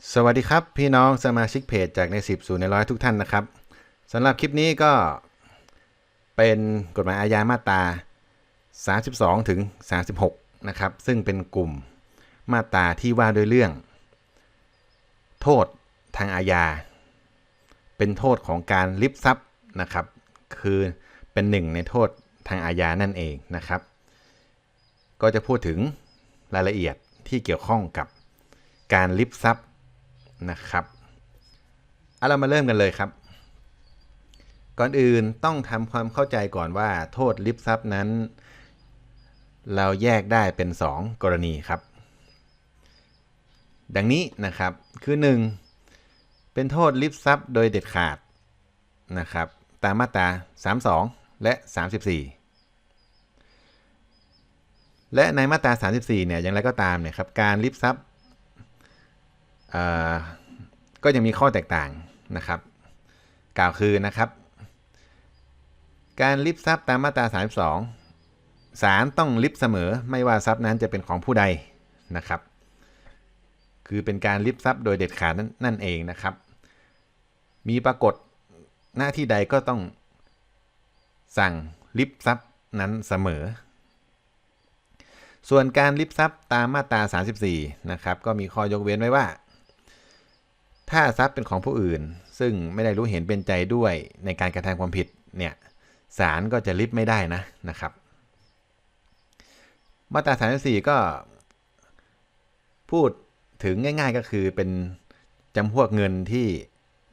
สวัสดีครับพี่น้องสมาชิกเพจจากใน 10สู่ในร้อยทุกท่านนะครับสำหรับคลิปนี้ก็เป็นกฎหมายอาญามาตรา 32 ถึง 36 นะครับ ซึ่งเป็นกลุ่มมาตราที่ว่าด้วยเรื่อง โทษทางอาญา เป็นโทษของการลิบทรัพย์นะครับ คือเป็นหนึ่งในโทษทางอาญานั่นเองนะครับ ก็จะพูดถึงรายละเอียดที่เกี่ยวข้องกับการลิบทรัพย์ นะครับเอาเรามาเริ่มกันเลยครับ ก่อนอื่นต้องทำความเข้าใจก่อนว่า โทษลิบทรัพย์นั้น เราแยกได้เป็น 2 กรณีครับ ดังนี้นะครับคือ 1. เป็นโทษลิบทรัพย์โดยเด็ดขาดนะครับ ตามมาตรา 32 และ 34และในมาตรา 34 เนี่ย อย่างไรก็ตามเนี่ยครับ การลิบทรัพย์ ก็ยังมีข้อแตกต่างนะครับ กล่าวคือนะครับ การลิบทรัพย์ตามมาตรา 32ศาลต้องลิบเสมอไม่ว่าทรัพย์นั้นจะเป็นของผู้ใดนะครับ คือเป็นการลิบทรัพย์โดยเด็ดขาดนนั่นเองนะครับ มีปรากฏหน้าที่ใดก็ต้องสั่งลิบทรัพย์นั้นเสมอ ส่วนการลิบทรัพย์ตามมาตรา 34 นะครับ ก็มีข้อยกเว้นไว้ว่า ถ้าทรัพย์เป็นของผู้อื่น ซึ่งไม่ได้รู้เห็นเป็นใจด้วยในการกระทำความผิดเนี่ยศาลก็จะลิบไม่ได้นะนะครับ มาตราสามสี่ก็พูดถึงง่าย ๆก็คือเป็นจำพวกเงินที่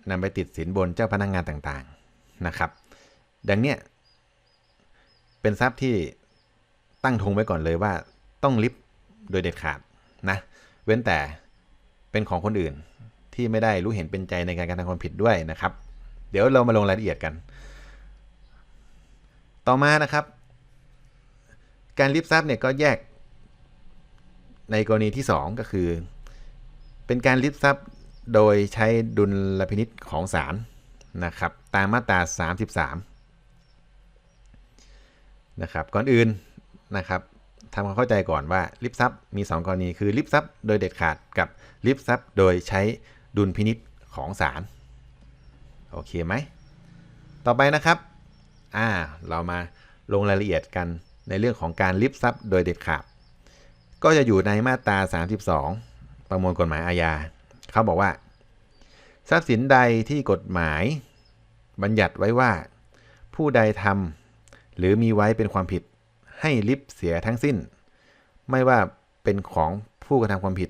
นำไปติดสินบนเจ้าพนักงงานต่างๆนะครับ ดังเนี้ยเป็นทรัพย์ที่ตั้งทงไว้ก่อนเลยว่าต้องลิบโดยเด็ดขาดนะ เว้นแต่เป็นของคนอื่น ที่ไม่ได้รู้เห็นเป็นใจในการกระทำความผิดด้วยนะครับ เดี๋ยวเรามาลงรายละเอียดกัน ต่อมานะครับ การริบทรัพย์เนี่ยก็แยกในกรณีที่ 2 ก็คือ เป็นการริบทรัพย์โดยใช้ดุลพินิษของศาลนะครับตามมาตรา 33นะครับก่อนอื่นนะครับทำความเข้าใจก่อนว่าริบทรัพย์มี 2 กรณีคือริบทรัพย์โดยเด็ดขาดกับริบทรัพย์โดยใช้ ดุลพินิษของศาลโอเคไหม ต่อไปนะครับ อ่า เรามาลงรายละเอียดกันในเรื่องของการลิบทรัพย์โดยเด็ดขาด ก็จะอยู่ในมาตรา 32 ประมวลกฎหมายอาญา เขาบอกว่า ทรัพย์สินใดที่กฎหมาย บัญญัติไว้ว่า ผู้ใดทำหรือมีไว้เป็นความผิดให้ลิบเสียทั้งสิ้น ไม่ว่าเป็นของผู้กระทำความผิด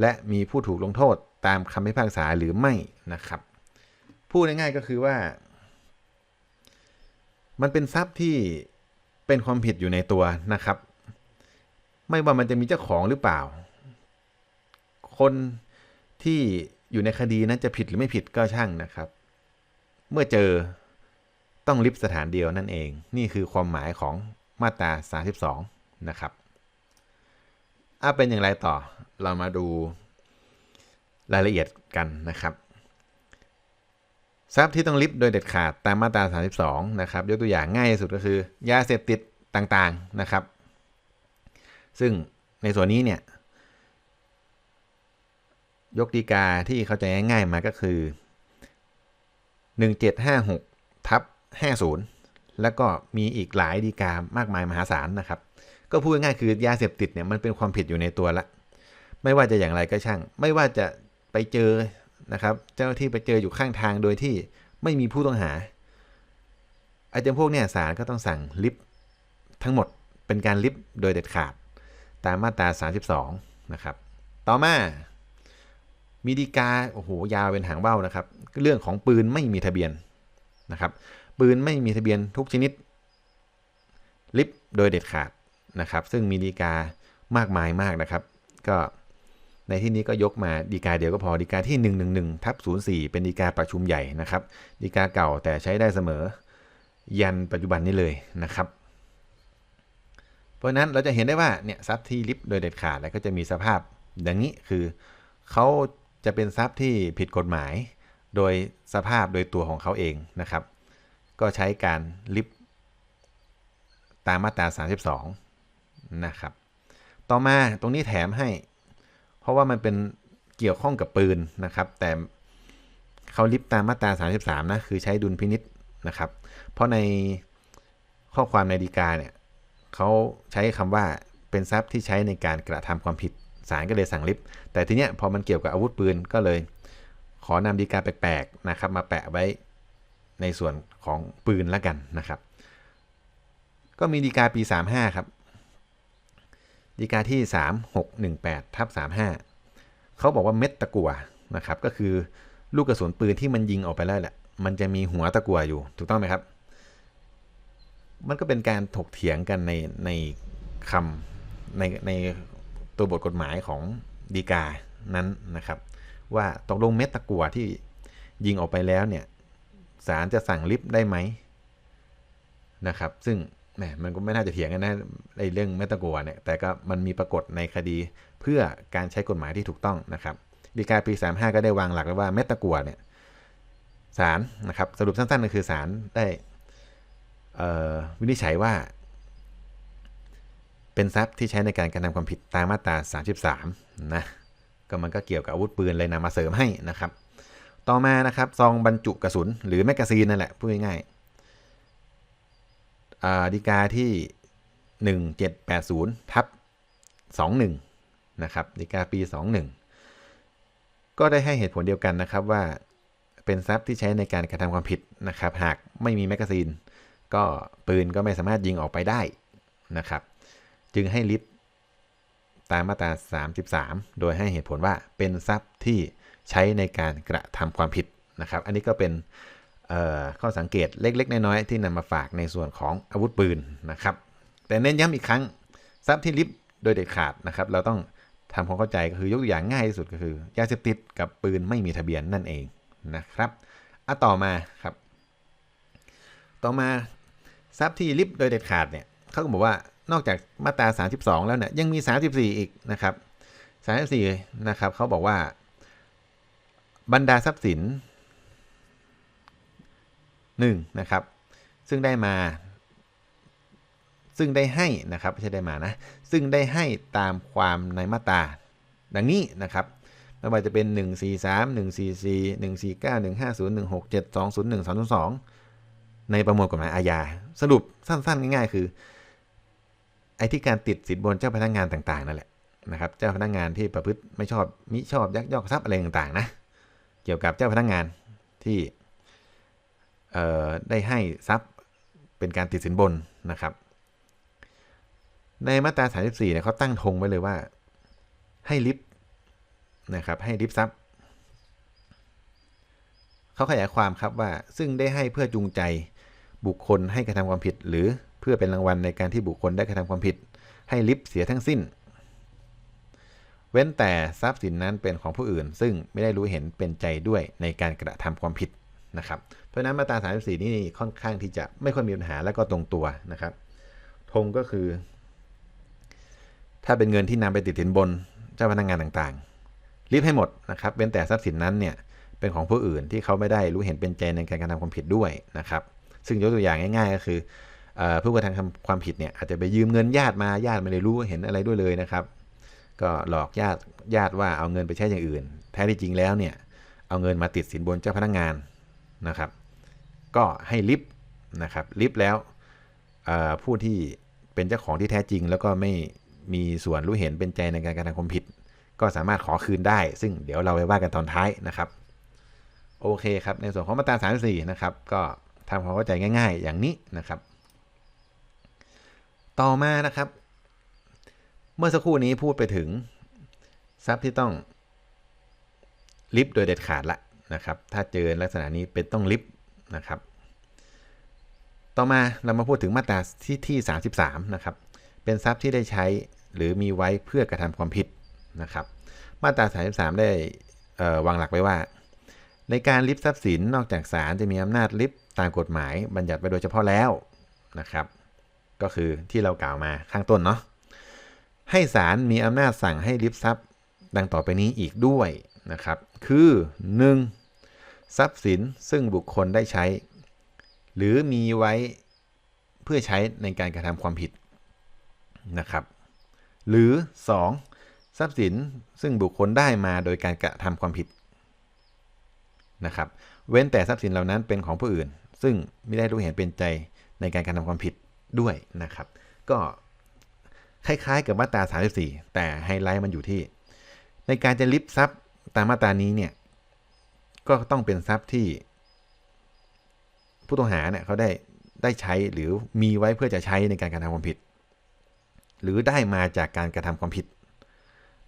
และมีผู้ถูกลงโทษตามคำพิพากษาหรือไม่นะครับ พูดง่ายๆก็คือว่า มันเป็นทรัพย์ที่เป็นความผิดอยู่ในตัวนะครับ ไม่ว่ามันจะมีเจ้าของหรือเปล่า คนที่อยู่ในคดีนั้นจะผิดหรือไม่ผิดก็ช่างนะครับ เมื่อเจอต้องลิบสถานเดียวนั่นเอง นี่คือความหมายของมาตรา 32 นะครับ อะเป็นอย่างไรต่อ เรามาดูรายละเอียดกันนะครับทรัพย์ที่ต้องลิบโดยเด็ดขาดตามมาตรา 32 นะครับยกตัวอย่างง่ายสุดก็คือ ยาเสพติดต่างๆนะครับ ซึ่งในส่วนนี้เนี่ย ยกดีกาที่เข้าใจง่ายๆมาก็คือ 1756 ทับ 50 แล้วก็มีอีกหลายดีกามากมายมหาศาลนะครับ ก็พูดง่ายคือยาเสพติดเนี่ยมันเป็นความผิดอยู่ในตัวละ ไม่ว่าจะอย่างไรก็ช่าง ไม่ว่าจะไปเจอนะครับเจ้าหน้าที่ไปเจออยู่ข้างทางโดยที่ไม่มีผู้ต้องหาไอ้เจ้าพวกเนี่ยศาลก็ต้องสั่งลิฟทั้งหมดเป็นการลิฟโดยเด็ดขาด ตามมาตรา 32 นะครับ ต่อมา มีดีกาโอ้โหยาวเป็นหางเบ้านะครับ เรื่องของปืนไม่มีทะเบียนนะครับ ปืนไม่มีทะเบียนทุกชนิดลิฟโดยเด็ดขาด นะครับ ซึ่งมีดีกามากมายมากนะครับ ก็ในที่นี้ก็ยกมาดีกาเดียวก็พอดีกาที่111ทับ04 เป็นดีกาประชุมใหญ่นะครับดีกาเก่าแต่ใช้ได้เสมอ ยันปัจจุบันนี้เลยนะครับ เพราะนั้นเราจะเห็นได้ว่าเนี่ยทรัพย์ที่ลิฟโดยเด็ดขาดแล้วก็จะมีสภาพอย่างนี้คือเขาจะเป็นทรัพย์ที่ผิดกฎหมาย โดยสภาพโดยตัวของเขาเองนะครับ ก็ใช้การลิฟตามมาตรา 32 นะครับ ต่อมาตรงนี้แถมให้ เพราะว่ามันเป็นเกี่ยวข้องกับปืนนะครับ แต่เขาลิฟต์ตามมาตรา 33 นะ คือใช้ดุลพินิษนะครับ เพราะในข้อความในดีกาเนี่ยเขาใช้คำว่าเป็นทรัพย์ที่ใช้ในการกระทำความผิดศาลก็เลยสั่งลิฟต์แต่ทีเนี้ยพอมันเกี่ยวกับอาวุธปืนก็เลย ขอนำดีกาแปลกๆนะครับ มาแปะไว้ในส่วนของปืนล้วกันนะครับ ก็มีดีกาปี 35 ครับ ดีกาที่ 3618ทับ35 เขาบอกว่าเม็ดตะกัวนะครับ ก็คือลูกกระสุนปืนที่มันยิงออกไปแล้วแหละ มันจะมีหัวตะกัวอยู่ ถูกต้องไหมครับ มันก็เป็นการถกเถียงกันในในคำในในตัวบทกฎหมายของดีกานั้นนะครับ ว่าตกลงเม็ดตะกัวที่ยิงออกไปแล้วเนี่ยศาลจะสั่งลิฟต์ได้ไหมนะครับ ซึ่ง แหมมันก็ไม่น่าจะเถียงกันนะในเรื่องเม็ดตะกัวเนี่ยแต่ก็มันมีปรากฏในคดีเพื่อการใช้กฎหมายที่ถูกต้องนะครับดีกาปี 35 ก็ได้วางหลักไว้ว่าเม็ดตะกัวเนี่ยศาลนะครับสรุปสั้นๆก็คือศาลได้วินิจฉัยว่า เป็นทรัพย์ที่ใช้ในการกระทำความผิดตามมาตรา 33 นะก็มันก็เกี่ยวกับอาวุธปืนเลยนำมาเสริมให้นะครับ ต่อมานะครับซองบรรจุกระสุนหรือแมกกาซีนนั่นแหละพูดง่ายๆ ดีกาที่ 1780 ทับ 21 นะครับดีกาปี 21 ก็ได้ให้เหตุผลเดียวกันนะครับว่าเป็นทรัพย์ที่ใช้ในการกระทำความผิดนะครับ หากไม่มีแมกกาซีน ก็ปืนก็ไม่สามารถยิงออกไปได้นะครับ จึงให้ลิฟตามมาตรา 33 โดยให้เหตุผลว่าเป็นทรัพย์ที่ใช้ในการกระทำความผิดนะครับ อันนี้ก็เป็น ข้อสังเกตเล็ก ๆ น้อยๆที่นำมาฝากในส่วนของอาวุธปืนนะครับ แต่เน้นย้ำอีกครั้งทรัพย์ที่ลิฟโดยเด็ดขาดนะครับ เราต้องทำความเข้าใจก็คือยกตัวอย่างง่ายที่สุดก็คือยาเสพติดกับปืนไม่มีทะเบียนนั่นเองนะครับอะต่อมาครับ ต่อมาทรัพย์ที่ลิฟโดยเด็ดขาดเนี่ยเขาก็บอกว่านอกจากมาตรา 32 แล้วเนี่ยยังมี 34 อีกนะครับ 34 นะครับเขาบอกว่าบรรดาทรัพย์สิน 1นะครับ ซึ่งได้มา ซึ่งได้ให้นะครับไม่ใช่ได้มานะ ซึ่งได้ให้ตามความในมาตราดังนี้นะครับไม่ว่าจะเป็น 143 144 149 150 167 201 302 ในประมวลกฎหมายอาญา สรุปสั้นๆ ง่ายๆ คือ ไอ้ที่การติดสินบนเจ้าพนักงงานต่างๆ นั่นแหละนะครับ เจ้าพนักงงานที่ประพฤติไม่ชอบมิชอบยักยอกทรัพย์อะไรต่างๆ นะ เกี่ยวกับเจ้าพนักงงานที่ ได้ให้ทรัพย์เป็นการติดสินบนนะครับ ในมาตรา 34เนี่ยเขาตั้งธงไว้เลยว่า ให้ลิฟนะครับให้ลิฟทรัพย์เขาขยายความครับว่าซึ่งได้ให้เพื่อจูงใจบุคคลให้กระทำความผิด หรือเพื่อเป็นรางวัลในการที่บุคคลได้กระทำความผิด ให้ลิฟเสียทั้งสิ้น เว้นแต่ทรัพย์สินนั้นเป็นของผู้อื่น ซึ่งไม่ได้รู้เห็นเป็นใจด้วยในการกระทำความผิด นะครับ เพราะนั้นมาตรา34 นี่ค่อนข้างที่จะไม่ค่อยมีปัญหาและก็ตรงตัวนะครับธงก็คือ ถ้าเป็นเงินที่นำไปติดสินบนเจ้าพนักงงานต่างๆรีบให้หมดนะครับเว้นแต่ทรัพย์สินนั้นเนี่ยเป็นของผู้อื่นที่เขาไม่ได้รู้เห็นเป็นใจในการกระทำความผิดด้วยนะครับ ซึ่งยกตัวอย่างง่าย ๆ ก็คือผู้กระทำความผิดเนี่ยอาจจะไปยืมเงินญาติมาญาติไม่ได้รู้เห็นอะไรด้วยเลยนะครับ ก็หลอกญาติญาติว่าเอาเงินไปใช้อย่างอื่น แท้ที่จริงแล้วเนี่ยเอาเงินมาติดสินบนเจ้าพนักงงาน นะครับ ก็ให้ลิฟต์นะครับลิฟต์แล้วผู้ที่เป็นเจ้าของที่แท้จริง แล้วก็ไม่มีส่วนรู้เห็นเป็นใจในการกระทำความผิด ก็สามารถขอคืนได้ ซึ่งเดี๋ยวเราไปว่ากันตอนท้ายนะครับโอเคครับ ในส่วนของมาตรา34นะครับ ก็ทำความเข้าใจง่าย ๆ อย่างนี้นะครับ ต่อมานะครับ เมื่อสักครู่นี้พูดไปถึง ทรัพย์ที่ต้องลิฟต์โดยเด็ดขาดละ นะครับ ถ้าเจอลักษณะนี้เป็นต้องลิฟต์นะครับ ต่อมาเรามาพูดถึงมาตราที่ที่ 33 นะครับ เป็นทรัพย์ที่ได้ใช้หรือมีไว้เพื่อกระทำความผิดนะครับ มาตรา 33 ได้วางหลักไว้ว่า ในการลิฟต์ทรัพย์สินนอกจากศาลจะมีอำนาจลิฟต์ตามกฎหมายบัญญัติไว้โดยเฉพาะแล้วนะครับ ก็คือที่เรากล่าวมาข้างต้นเนาะให้ศาลมีอำนาจสั่งให้ลิฟต์ทรัพย์ดังต่อไปนี้อีกด้วย นะครับ คือ 1. ทรัพย์สินซึ่งบุคคลได้ใช้ หรือมีไว้เพื่อใช้ในการกระทำความผิดนะครับ หรือ 2. ทรัพย์สินซึ่งบุคคลได้มาโดยการกระทำความผิดนะครับ เว้นแต่ทรัพย์สินเหล่านั้นเป็นของผู้อื่น ซึ่งไม่ได้รู้เห็นเป็นใจในการกระทำความผิดด้วยนะครับ ก็คล้ายๆกับมาตรา 34 แต่ไฮไลท์มันอยู่ที่ ในการจะลิฟทรัพย์ ตามมาตรานี้เนี่ย ก็ต้องเป็นทรัพย์ที่ ผู้ต้องหาเนี่ยเขาได้ได้ใช้หรือมีไว้เพื่อจะใช้ในการกระทำความผิด หรือได้มาจากการกระทำความผิด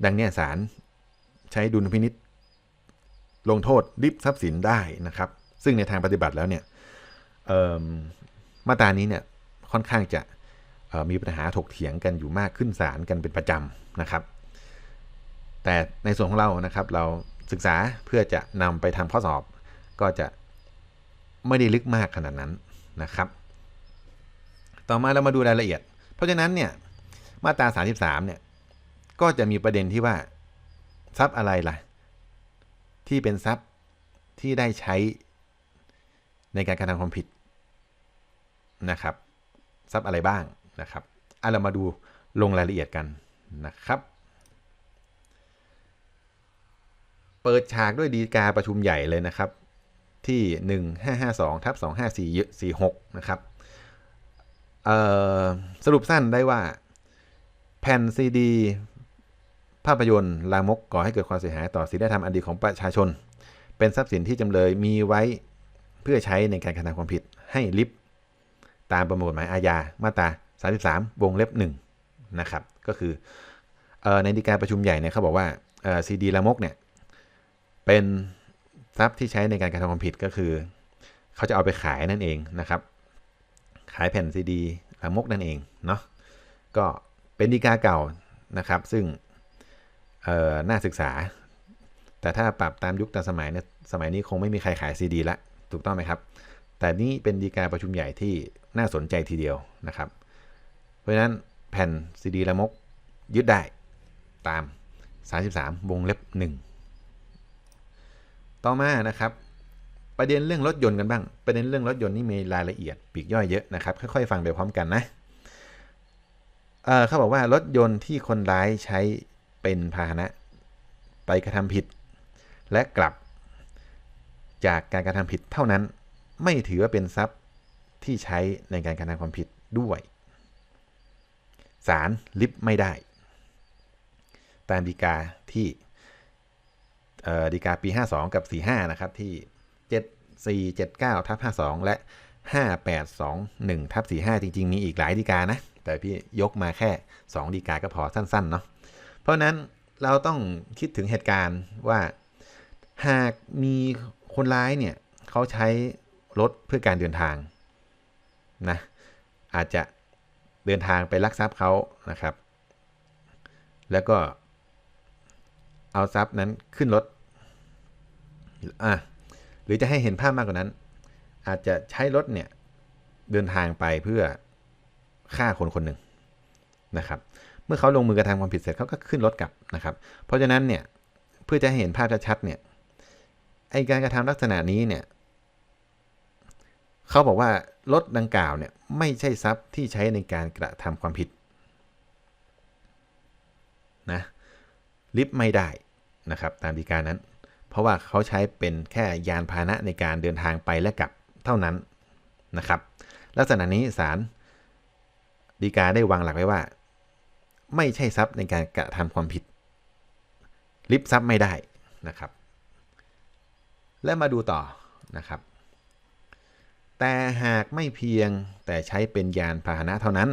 ดังนี้ศาลใช้ดุลพินิษลงโทษริบทรัพย์สินได้นะครับ ซึ่งในทางปฏิบัติแล้วเนี่ยมาตรานี้เนี่ยค่อนข้างจะมีปัญหาถกเถียงกันอยู่มากขึ้นศาลกันเป็นประจำนะครับ แต่ในส่วนของเรานะครับเราศึกษาเพื่อจะนำไปทำข้อสอบ ก็จะไม่ได้ลึกมากขนาดนั้นนะครับ ต่อมาเรามาดูรายละเอียด เพราะฉะนั้นเนี่ยมาตรา 33เนี่ยก็จะมีประเด็นที่ว่าทรัพย์อะไรล่ะ ที่เป็นทรัพย์ที่ได้ใช้ในการกระทำความผิดนะครับทรัพย์อะไรบ้างนะครับอะเรามาดูลงรายละเอียดกันนะครับ เปิดฉากด้วยดีกาประชุมใหญ่เลยนะครับ ที่ 1552ทับ25446 นะครับสรุปสั้นได้ว่า แผ่นซีดี ภาพยนตร์ลามกก่อให้เกิดความเสียหายต่อศีลธรรมอันดีของประชาชน เป็นทรัพย์สินที่จำเลยมีไว้เพื่อใช้ในการกระทำความผิดให้ลิฟตามประมวลกฎหมายอาญามาตรา 33 วงเล็บ1นะครับ ก็คือในดีการประชุมใหญ่เนี่ยเขาบอกว่าซีดีลามกเนี่ย เป็นทรัพย์ที่ใช้ในการกระทำความผิดก็คือ เขาจะเอาไปขายนั่นเองนะครับ ขายแผ่นซีดีลามกนั่นเองเนาะก็เป็นดีกาเก่านะครับ ซึ่งน่าศึกษา แต่ถ้าปรับตามยุคตามสมัยเนี่ยสมัยนี้คงไม่มีใครขายซีดีละถูกต้องไหมครับ แต่นี่เป็นดีกาประชุมใหญ่ที่น่าสนใจทีเดียวนะครับ เพราะฉะนั้นแผ่นซีดีละมกยึดได้ตาม 33 วงเล็บ 1 ต่อมานะครับ ประเด็นเรื่องรถยนต์กันบ้าง ประเด็นเรื่องรถยนต์นี่มีรายละเอียดปีกย่อยเยอะนะครับ ค่อยๆ ฟังไปพร้อมกันนะเเขาบอกว่ารถยนต์ที่คนร้ายใช้เป็นพาหนะไปกระทำผิด และกลับจากการกระทำผิดเท่านั้น ไม่ถือว่าเป็นทรัพย์ที่ใช้ในการกระทำความผิดด้วยศาลลิฟไม่ได้ ตามดีกาที่ ดีกาปี 52 กับ 45 นะครับ ที่ 7479ทับ52 และ 5821ทับ45 จริง ๆ มีอีกหลายดีกานะ แต่พี่ยกมาแค่ 2 ดีกาก็พอสั้น ๆ เนาะเพราะนั้นเราต้องคิดถึงเหตุการณ์ว่าหากมีคนร้ายเนี่ยเขาใช้รถเพื่อการเดินทางนะอาจจะเดินทางไปลักทรัพย์เขานะครับ แล้วก็เอาทรัพย์นั้นขึ้นรถ อะหรือจะให้เห็นภาพมากกว่านั้น อาจจะใช้รถเนี่ยเดินทางไปเพื่อฆ่าคนคนหนึ่งนะครับ เมื่อเขาลงมือกระทำความผิดเสร็จเขาก็ขึ้นรถกลับนะครับ เพราะฉะนั้นเนี่ยเพื่อจะให้เห็นภาพชัดๆเนี่ยไอการกระทำลักษณะนี้เนี่ยเขาบอกว่ารถดังกล่าวเนี่ยไม่ใช่ทรัพย์ที่ใช้ในการกระทำความผิดนะลิฟต์ไม่ได้นะครับ ตามดีการนั้น เพราะว่าเขาใช้เป็นแค่ยานพาหนะในการเดินทางไปและกลับเท่านั้นนะครับ ลักษณะนี้ศาลดีกาได้วางหลักไว้ว่า ไม่ใช่ทรัพย์ในการกระทำความผิดลิฟทรัพย์ไม่ได้นะครับ และมาดูต่อนะครับ แต่หากไม่เพียงแต่ใช้เป็นยานพาหนะเท่านั้น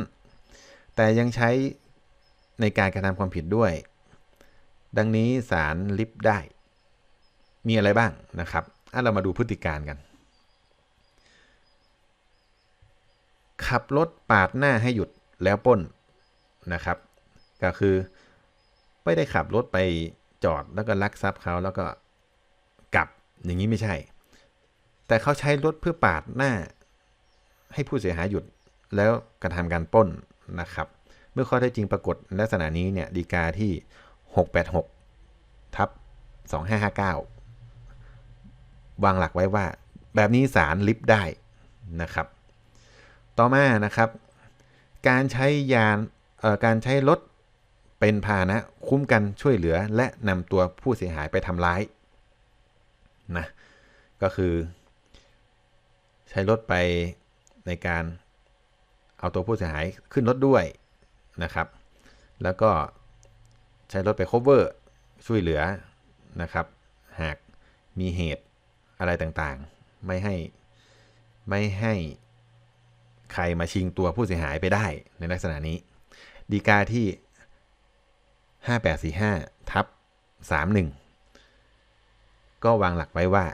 แต่ยังใช้ในการกระทำความผิดด้วย ดังนี้สารลิฟได้ มีอะไรบ้างนะครับเรามาดูพฤติการกัน ขับรถปาดหน้าให้หยุดแล้วป้นนะครับ ก็คือไม่ได้ขับรถไปจอดแล้วก็ลักทรัพย์เขาแล้วก็กลับอย่างนี้ไม่ใช่ แต่เขาใช้รถเพื่อปาดหน้า ให้ผู้เสียหายหยุดแล้วกระทำการป้นนะครับ เมื่อข้อเท็จจริงปรากฏลักษณะนี้เนี่ยดีกาที่ 686ทับ2559 วางหลักไว้ว่า แบบนี้สารลิฟต์ได้นะครับ ต่อมานะครับ การใช้ยานการใช้รถเป็นพาหนะคุ้มกันช่วยเหลือและนำตัวผู้เสียหายไปทำร้ายนะก็คือ ใช้รถไปในการเอาตัวผู้เสียหายขึ้นรถด้วยนะครับ แล้วก็ใช้รถไป cover ช่วยเหลือนะครับ หากมีเหตุ อะไรต่างๆ ไม่ให้ไม่ให้ใครมาชิงตัวผู้เสียหายไปได้ในลักษณะนี้ ดีกาที่ 5845ทับ31 ก็วางหลักไว้ว่า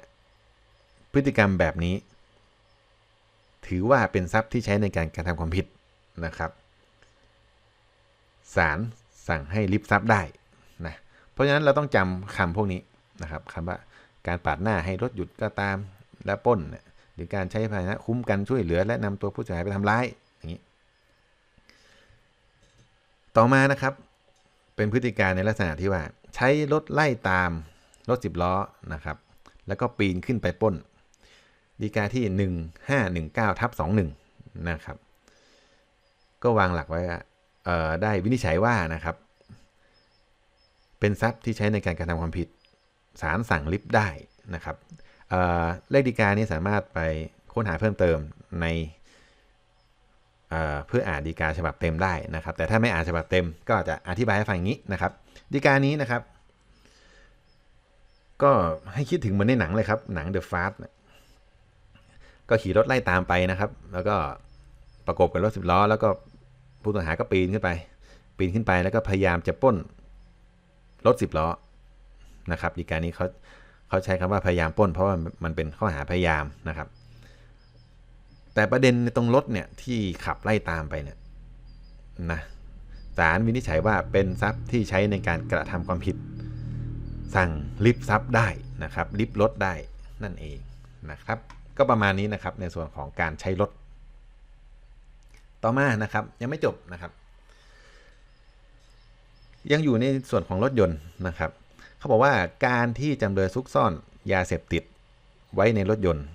พฤติกรรมแบบนี้ ถือว่าเป็นทรัพย์ที่ใช้ในการกระทำความผิดนะครับศาลสั่งให้ริบทรัพย์ได้นะเพราะฉะนั้นเราต้องจำคำพวกนี้นะครับคำว่า การปาดหน้าให้รถหยุดก็ตามและป้น หรือการใช้พาหนะคุ้มกันช่วยเหลือ และนำตัวผู้เสียหายไปทำร้ายอย่างนี้ ต่อมานะครับ เป็นพฤติการในลักษณะที่ว่า ใช้รถไล่ตามรถสิบล้อนะครับ แล้วก็ปีนขึ้นไปป้น ดีกาที่ 1519ทับ21 นะครับ ก็วางหลักไว้ได้วินิจฉัยว่านะครับ เป็นทรัพย์ที่ใช้ในการกระทำความผิด ศาลสั่งลิฟต์ได้นะครับเเลขดีกานี้สามารถไปค้นหาเพิ่มเติมในเพื่ออ่านดีกาฉบับเต็มได้นะครับ แต่ถ้าไม่อ่านฉบับเต็มก็จะอธิบายให้ฟังอย่างนี้นะครับ ดีกานี้นะครับ ก็ให้คิดถึงเหมือนในหนังเลยครับ หนัง The Fast ก็ขี่รถไล่ตามไปนะครับ แล้วก็ประกบกับรถสิบล้อ แล้วก็ผู้ต้องหาก็ปีนขึ้นไป ปีนขึ้นไปแล้วก็พยายามจะป้นรถสิบล้อ นะครับดีการนี้เขาเขาใช้คำว่าพยายามป้น เพราะว่ามันเป็นข้อหาพยายามนะครับ แต่ประเด็นในตรงรถเนี่ยที่ขับไล่ตามไปเนี่ยนะศาลวินิจฉัยว่าเป็นทรัพย์ที่ใช้ในการกระทำความผิด สั่งลิฟทรัพย์ได้นะครับลิฟรถได้นั่นเองนะครับ ก็ประมาณนี้นะครับในส่วนของการใช้รถ ต่อมานะครับยังไม่จบนะครับ ยังอยู่ในส่วนของรถยนต์นะครับ เขาบอกว่าการที่จำเลยซุกซ่อนยาเสพติดไว้ในรถยนต์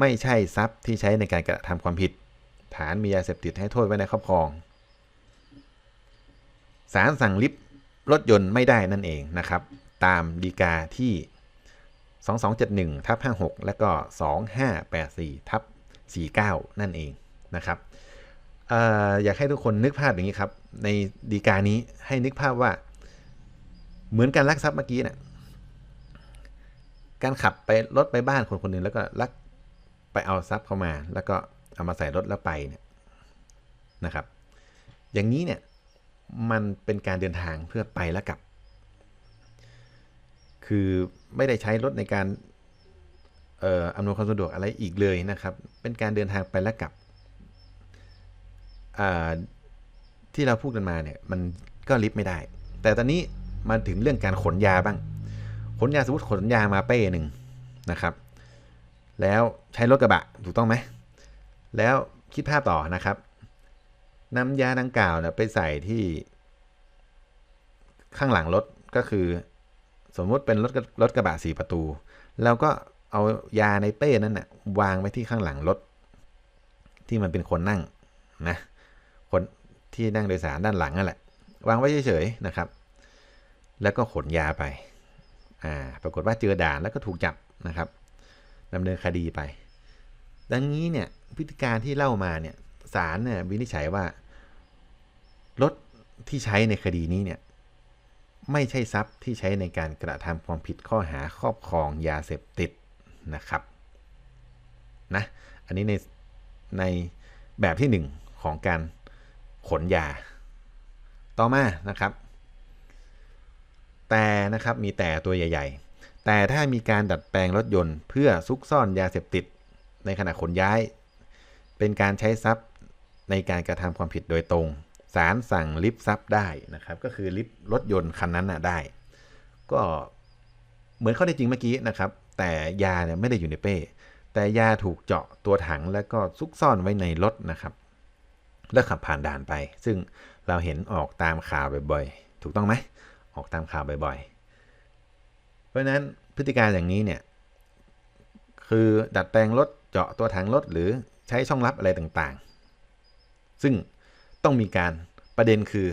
ไม่ใช่ทรัพย์ที่ใช้ในการกระทำความผิด ฐานมียาเสพติดให้โทษไว้ในครอบครองศาลสั่งลิฟรถยนต์ไม่ได้นั่นเองนะครับ ตามดีกาที่ 2271ทับ56 และก็ 2584ทับ49 นั่นเองนะครับออยากให้ทุกคนนึกภาพอย่างนี้ครับ ในดีกานี้ให้นึกภาพว่า เหมือนการลักทรัพย์เมื่อกี้เนะี่ยการขับไปรถไปบ้านคนคนหนึ่งแล้วก็ลักไปเอาทรัพย์เข้ามา แล้วก็เอามาใส่รถแล้วไปเนี่ยนะครับ อย่างนี้เนี่ยมันเป็นการเดินทางเพื่อไปแล้วกลับ คือไม่ได้ใช้รถในการอำนวยความสะดวกอะไรอีกเลยนะครับ เป็นการเดินทางไปแล้วกลับ ที่เราพูดกันมาเนี่ยมันก็ลิฟต์ไม่ได้ แต่ตอนนี้ มาถึงเรื่องการขนยาบ้าง ขนยาสมมติขนยามาเป้หนึ่งนะครับ แล้วใช้รถกระบะถูกต้องไหม แล้วคิดภาพต่อนะครับนำยาดังกล่าวเนี่ยไปใส่ที่ข้างหลังรถก็คือ สมมุติเป็นรถรถกระบะสี่ประตู แล้วก็เอายาในเป้นั้นนะ่ะวางไว้ที่ข้างหลังรถ ที่มันเป็นคนนั่งนะคนที่นั่งโดยสารด้านหลังนั่นแหละ วางไว้เฉยๆนะครับ แล้วก็ขนยาไป อ่า ปรากฏว่าเจอด่านแล้วก็ถูกจับนะครับดำเนินคดีไป ดังนี้เนี่ยพฤติการที่เล่ามาเนี่ยศาลเนี่ยวินิจฉัยว่ารถที่ใช้ในคดีนี้เนี่ยไม่ใช่ทรัพย์ที่ใช้ในการกระทำความผิดข้อหาครอบครองยาเสพติดนะครับนะอันนี้ในในแบบที่ 1 ของการขนยา ต่อมานะครับ แต่นะครับมีแต่ตัวใหญ่ ๆ แต่ถ้ามีการดัดแปลงรถยนต์เพื่อซุกซ่อนยาเสพติดในขณะขนย้าย เป็นการใช้ทรัพย์ในการกระทำความผิดโดยตรงศาลสั่งลิฟทรัพย์ได้นะครับ ก็คือลิฟรถยนต์คันนั้นนะได้ ก็เหมือนข้อได้จริงเมื่อกี้นะครับ แต่ยาเนี่ยไม่ได้อยู่ในเป้ แต่ยาถูกเจาะตัวถังแล้วก็ซุกซ่อนไว้ในรถนะครับ แล้วขับผ่านด่านไป ซึ่งเราเห็นออกตามข่าวบ่อยๆ ถูกต้องไหม ออกตามข่าวบ่อยๆ เพราะนั้นพฤติการอย่างนี้เนี่ยคือดัดแปลงรถเจาะตัวถังรถหรือใช้ช่องลับอะไรต่างๆ ซึ่งต้องมีการประเด็นคือ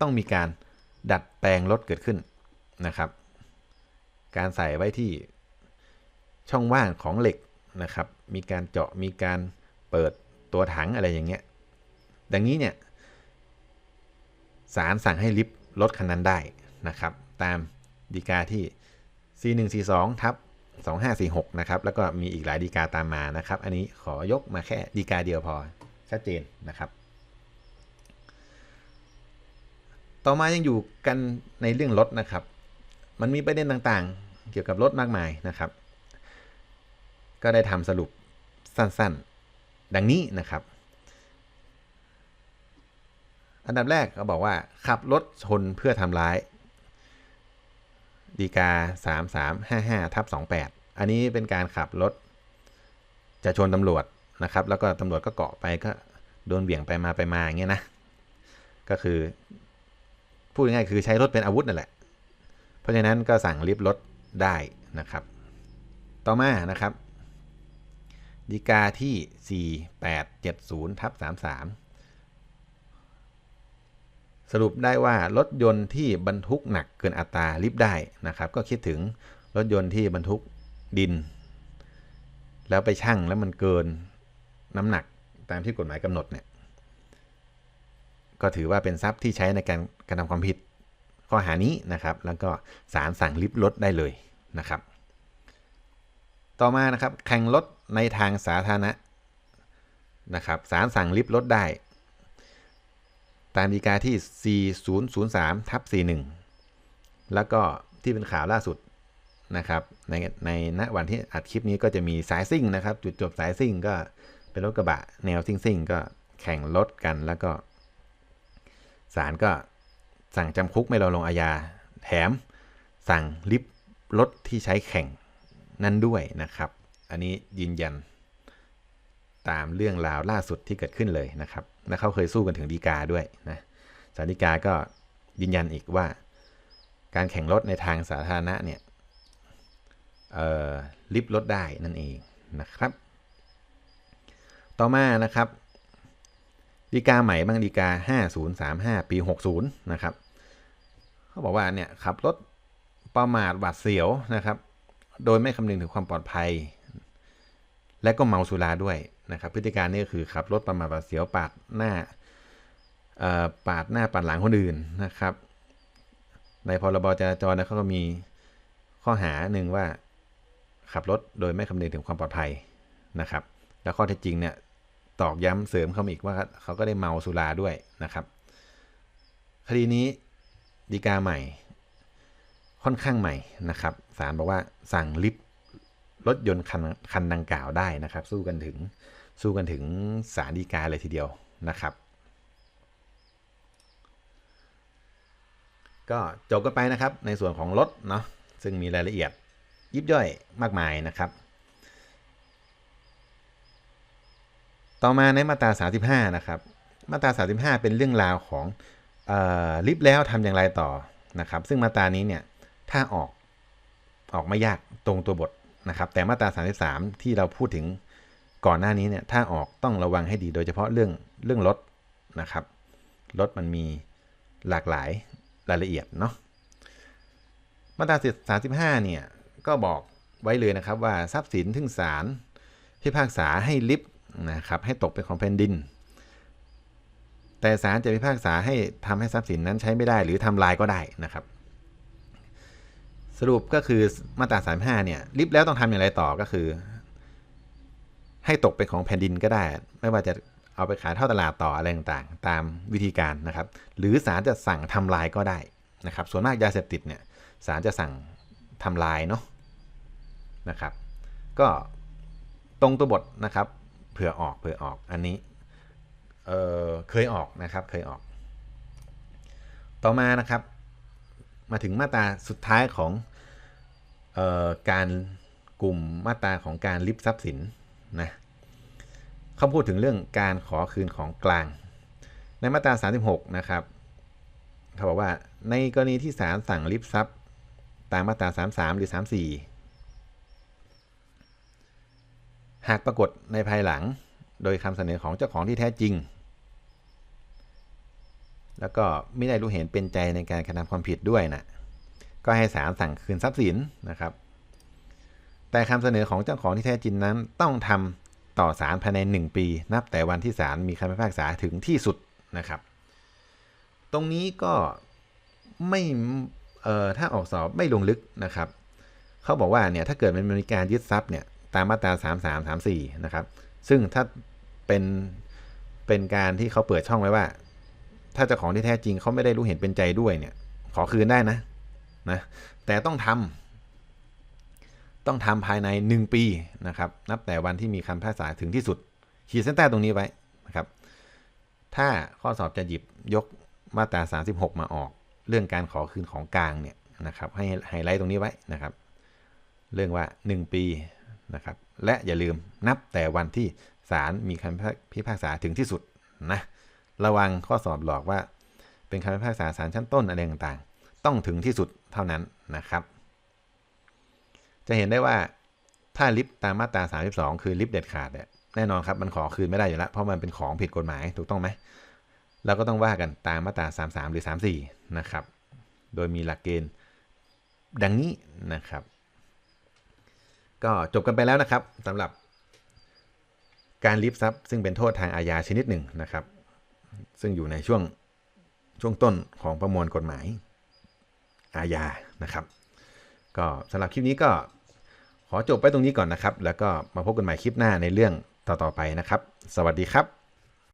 ต้องมีการดัดแปลงรถเกิดขึ้นนะครับ การใส่ไว้ที่ช่องว่างของเหล็กนะครับ มีการเจาะมีการเปิดตัวถังอะไรอย่างเงี้ย ดังนี้เนี่ยศาลสั่งให้ลิฟต์รถคันนั้นได้ นะครับ ตามดีกาที่ C142 ทับ2546 นะครับ แล้วก็มีอีกหลายดีกาตามมานะครับ อันนี้ขอยกมาแค่ดีกาเดียวพอ ชัดเจนนะครับ ต่อมายังอยู่กันในเรื่องรถนะครับ มันมีประเด็นต่างๆ เกี่ยวกับรถมากมายนะครับ ก็ได้ทำสรุปสั้นๆ ดังนี้นะครับ อันดับแรกเขาบอกว่าขับรถชนเพื่อทำร้าย ดีกา 3355ทับ28 อันนี้เป็นการขับรถ จะชนตำรวจนะครับ แล้วก็ตำรวจก็เกาะไปก็โดนเบี่ยงไปมาไปมาอย่างเงี้ยนะ ก็คือ พูดง่ายๆคือใช้รถเป็นอาวุธนั่นแหละ เพราะฉะนั้นก็สั่งลิฟต์รถได้นะครับ ต่อมานะครับดีกาที่ 4870ทับ33 สรุปได้ว่ารถยนต์ที่บรรทุกหนักเกินอัตราลิฟต์ได้นะครับ ก็คิดถึงรถยนต์ที่บรรทุกดิน แล้วไปชั่งแล้วมันเกินน้ำหนักตามที่กฎหมายกำหนดเนี่ยก็ถือว่าเป็นทรัพย์ที่ใช้ในการกระทำความผิดข้อหานี้นะครับ แล้วก็ศาลสั่งลิฟต์รถได้เลยนะครับ ต่อมานะครับแข่งรถในทางสาธารณะนะครับศาลสั่งลิฟต์รถได้ ตามดีกาที่ 4003ทับ41 แล้วก็ที่เป็นข่าวล่าสุดนะครับในในณวันที่อัดคลิปนี้ก็จะมีสายซิ่งนะครับ จุดจบสายซิ่งก็เป็นรถกระบะแนวซิ่งซิ่งก็แข่งรถกันแล้วก็ศาลก็สั่งจำคุกไม่รอลงอาญาแถมสั่งลิฟต์รถที่ใช้แข่งนั่นด้วยนะครับ อันนี้ยืนยันตามเรื่องราวล่าสุดที่เกิดขึ้นเลยนะครับ และเขาเคยสู้กันถึงดีกาด้วยนะศาลฎีกาก็ยืนยันอีกว่า การแข่งรถในทางสาธารณะเนี่ยลิฟต์รถได้นั่นเองนะครับ ต่อมานะครับดีกาใหม่บางดีกา 5035 ปี 60 นะครับ เขาบอกว่าเนี่ยขับรถประมาทหวาดเสียวนะครับ โดยไม่คำนึงถึงความปลอดภัย และก็เมาสุราด้วย นะครับพฤติการนี้ก็คือขับรถประมาทเสียวปาดหน้าปาดหน้าปาดหลังคนอื่นนะครับ ในพรบจราจรนะเขาก็มีข้อหาหนึ่งว่าขับรถโดยไม่คำนึงถึงความปลอดภัยนะครับ แล้วข้อเท็จจริงเนี่ยตอกย้ำเสริมเข้ามาอีกว่าเขาก็ได้เมาสุราด้วยนะครับ คดีนี้ดีกาใหม่ ค่อนข้างใหม่นะครับศาลบอกว่าสั่งลิฟต์รถยนต์คันคันดังกล่าวได้นะครับ สู้กันถึง สู้กันถึงศาลฎีกาเลยทีเดียวนะครับ ก็จบกันไปนะครับในส่วนของรถเนาะซึ่งมีรายละเอียดยิบย่อยมากมายนะครับ ต่อมาในมาตรา35 นะครับ มาตรา 35 เป็นเรื่องราวของอลิฟต์แล้วทำอย่างไรต่อนะครับ ซึ่งมาตรานี้เนี่ยถ้าออกออกไม่ยากตรงตัวบทนะครับ แต่มาตรา 33 ที่เราพูดถึง ก่อนหน้านี้เนี่ยถ้าออกต้องระวังให้ดีโดยเฉพาะเรื่องเรื่องรถนะครับรถมันมีหลากหลายรายละเอียดเนาะมาตรา35เนี่ยก็บอกไว้เลยนะครับว่าทรัพย์สินทึ่งศาลพิพากษาให้ลิฟต์นะครับให้ตกเป็นของแผ่นดิน แต่ศาลจะพิพากษาให้ทำให้ทรัพย์สินนั้นใช้ไม่ได้หรือทำลายก็ได้นะครับ สรุปก็คือมาตรา35เนี่ยลิฟต์แล้วต้องทำอย่างไรต่อก็คือ ให้ตกเป็นของแผ่นดินก็ได้ ไม่ว่าจะเอาไปขายเท่าตลาดต่ออะไรต่างๆ ตามวิธีการนะครับ หรือศาลจะสั่งทำลายก็ได้นะครับ ส่วนมากยาเสพติดเนี่ยศาลจะสั่งทำลายเนาะนะครับ ก็ตรงตัวบทนะครับ เผื่อออกเผื่อออกอันนี้เเคยออกนะครับเคยออก ต่อมานะครับ มาถึงมาตราสุดท้ายของออการกลุ่มมาตราของการลิบทรัพย์สินนะ เขาพูดถึงเรื่องการขอคืนของกลาง ในมาตรา 36 นะครับเขาบอกว่าในกรณีที่ศาลสั่งลิบทรัพย์ ตามมาตรา 33 หรือ 34 หากปรากฏในภายหลังโดยคำเสนอของเจ้าของที่แท้จริง แล้วก็ไม่ได้รู้เห็นเป็นใจในการกระทำความผิดด้วยนะก็ให้ศาลสั่งคืนทรัพย์สินนะครับ แต่คำเสนอของเจ้าของที่แท้จริงนั้นต้องทำ ต่อศาลภายใน 1 ปี นับแต่วันที่ศาลมีคำพิพากษาถึงที่สุดนะครับ ตรงนี้ก็ไม่เอ่อถ้าออกสอบไม่ลงลึกนะครับ เขาบอกว่าเนี่ยถ้าเกิดมันมีการยึดทรัพย์เนี่ยตามมาตรา 3 3 3 4 นะครับ ซึ่งถ้าเป็นเป็นการที่เขาเปิดช่องไว้ว่า ถ้าเจ้าของที่แท้จริงเขาไม่ได้รู้เห็นเป็นใจด้วยเนี่ย ขอคืนได้นะนะ แต่ต้องทำ ต้องทำภายใน 1 ปีนะครับนับแต่วันที่มีคำพิพากษาถึงที่สุด ขีดเส้นใต้ตรงนี้ไว้นะครับ ถ้าข้อสอบจะหยิบยกมาตรา 36 มาออก เรื่องการขอคืนของกลางเนี่ยนะครับให้ไฮไลท์ตรงนี้ไว้นะครับ เรื่องว่า 1 ปีนะครับและอย่าลืมนับแต่วันที่ศาลมีคำพิพากษาถึงที่สุดนะระวังข้อสอบหลอกว่า เป็นคำพิพากษาศาลชั้นต้นอะไรต่างๆ ต้องถึงที่สุดเท่านั้นนะครับ จะเห็นได้ว่าถ้าลิฟต์ตามมาตรา 32 คือลิฟต์เด็ดขาดเนี่ยแน่นอนครับมันขอคืนไม่ได้อยู่แล้ว เพราะมันเป็นของผิดกฎหมายถูกต้องไหมเราก็ต้องว่ากันตามมาตรา 33 หรือ 34 นะครับ โดยมีหลักเกณฑ์ดังนี้นะครับ ก็จบกันไปแล้วนะครับสำหรับการลิฟต์ทรัพย์ซึ่งเป็นโทษทางอาญาชนิดหนึ่งนะครับ ซึ่งอยู่ในช่วงช่วงต้นของประมวลกฎหมายอาญานะครับ ก็สำหรับคลิปนี้ก็ขอจบไปตรงนี้ก่อนนะครับ แล้วก็มาพบกันใหม่คลิปหน้าในเรื่องต่อๆไปนะครับ สวัสดีครับ